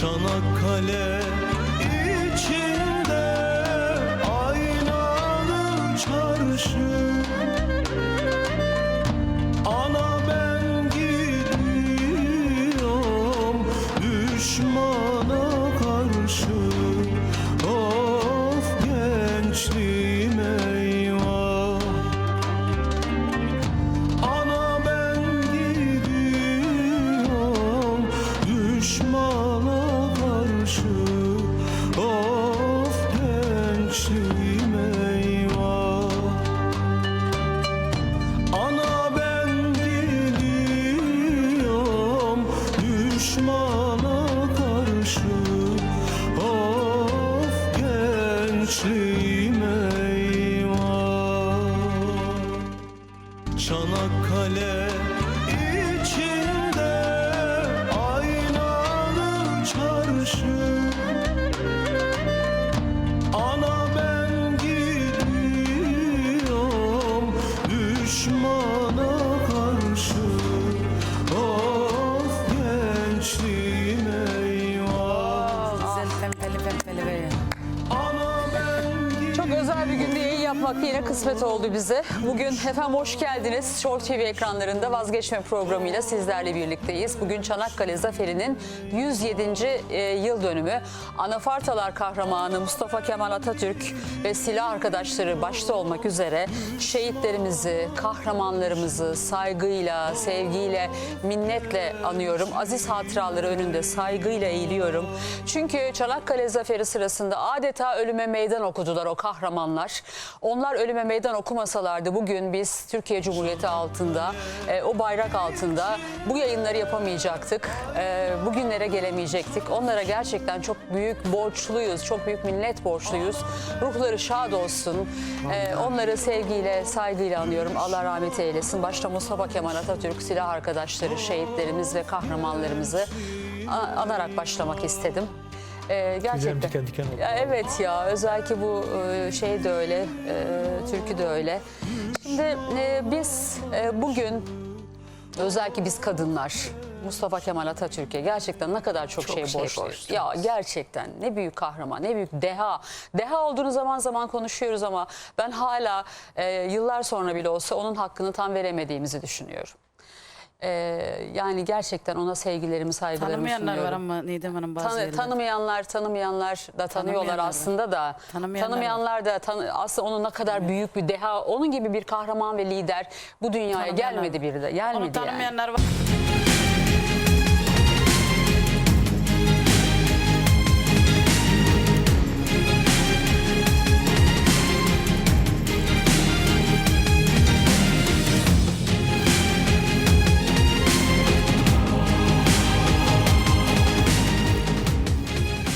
Çanakkale içinde aynalı çarşı gençliğim eyvah. Ana ben gidiyorum düşmana karşı. Of gençliğim eyvah. Çanakkale özel bir günde yayın yapmak yine kısmet oldu bize. Bugün efendim hoş geldiniz. Show TV ekranlarında vazgeçme programıyla sizlerle birlikteyiz. Bugün Çanakkale Zaferi'nin 107. e, yıl dönümü. Anafartalar kahramanı Mustafa Kemal Atatürk ve silah arkadaşları başta olmak üzere şehitlerimizi, kahramanlarımızı saygıyla, sevgiyle, minnetle anıyorum. Aziz hatıraları önünde saygıyla eğiliyorum. Çünkü Çanakkale Zaferi sırasında adeta ölüme meydan okudular o kahramanlar. Onlar ölüme meydan okumasalardı bugün biz Türkiye Cumhuriyeti altında, e, o bayrak altında bu yayınları yapamayacaktık. E, bugünlere gelemeyecektik. Onlara gerçekten çok büyük borçluyuz, çok büyük minnet borçluyuz. Ruhları şad olsun. E, onları sevgiyle, saygıyla anıyorum. Allah rahmet eylesin. Başta Mustafa Kemal Atatürk, silah arkadaşları, şehitlerimiz ve kahramanlarımızı anarak başlamak istedim. E, gerçekten. diken diken oldu. Ya evet ya özellikle bu e, şey de öyle, e, türkü de öyle. Şimdi e, biz e, bugün özellikle biz kadınlar Mustafa Kemal Atatürk'e gerçekten ne kadar çok, Çok şey, şey borçluyuz. borçluyuz. Ya gerçekten ne büyük kahraman, ne büyük deha. Deha olduğunu zaman zaman konuşuyoruz ama ben hala e, yıllar sonra bile olsa onun hakkını tam veremediğimizi düşünüyorum. E, yani gerçekten ona sevgilerimi, saygılarımı Tanımayanlar var sunuyorum. ama Nidem Hanım bazı Tanı- yerlerde. tanımayanlar tanımayanlar da tanıyorlar Tanımayanlar var. aslında da Tanımayanlar tanımayanlar da tanı- aslında onun ne kadar büyük bir deha onun gibi bir kahraman ve lider bu dünyaya Tanımayanlar gelmedi var. bir de gelmedi Onu yani. tanımayanlar var.